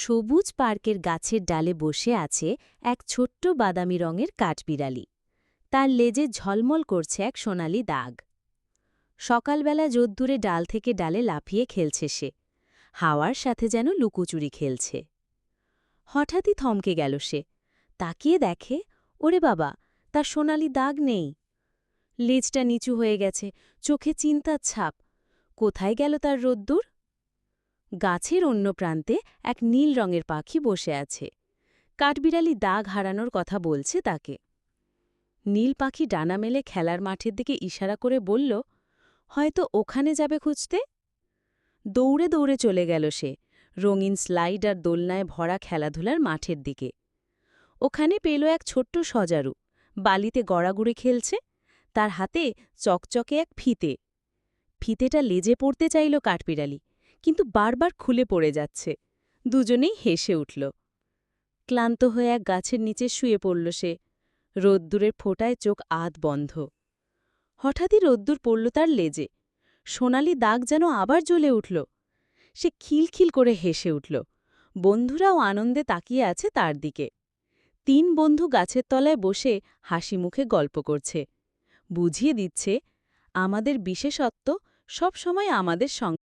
সবুজ পার্কের গাছের ডালে বসে আছে এক ছোট্ট বাদামি রঙের কাঠবিড়ালি। তার লেজে ঝলমল করছে এক সোনালি দাগ। সকালবেলা রোদ্দুরে ডাল থেকে ডালে লাফিয়ে খেলছে সে। হাওয়ার সাথে যেন লুকোচুরি খেলছে। হঠাৎই থমকে গেল সে। তাকিয়ে দেখে, ওরে বাবা, তার সোনালি দাগ নেই। লেজটা নিচু হয়ে গেছে, চোখে চিন্তার ছাপ। কোথায় গেল তার রোদ্দুর? গাছের অন্য প্রান্তে এক নীল রঙের পাখি বসে আছে। কাঠবিড়ালি দাগ হারানোর কথা বলছে তাকে। নীল পাখি ডানা মেলে খেলার মাঠের দিকে ইশারা করে বলল, হয়তো ওখানে যাবে খুঁজতে? দৌড়ে দৌড়ে চলে গেল সে, রঙিন স্লাইড আর দোলনায় ভরা খেলাধুলার মাঠের দিকে। ওখানে পেল এক ছোট্ট সজারু, বালিতে গড়াগুড়ি খেলছে, তার হাতে চকচকে এক ফিতে। ফিতেটা লেজে পড়তে চাইল কাঠবিড়ালি কিন্তু বারবার খুলে পড়ে যাচ্ছে। দুজনেই হেসে উঠল। ক্লান্ত হয়ে এক গাছের নিচে শুয়ে পড়ল সে। রোদ্দুরের ফোঁটায় চোখ আধ বন্ধ। হঠাৎই রোদ্দুর পড়ল তার লেজে। সোনালি দাগ যেন আবার জ্বলে উঠল। সে খিলখিল করে হেসে উঠল। বন্ধুরাও আনন্দে তাকিয়ে আছে তার দিকে। তিন বন্ধু গাছের তলায় বসে হাসি মুখে গল্প করছে। বুঝিয়ে দিচ্ছে, আমাদের বিশেষত্ব সবসময় আমাদের সঙ্গে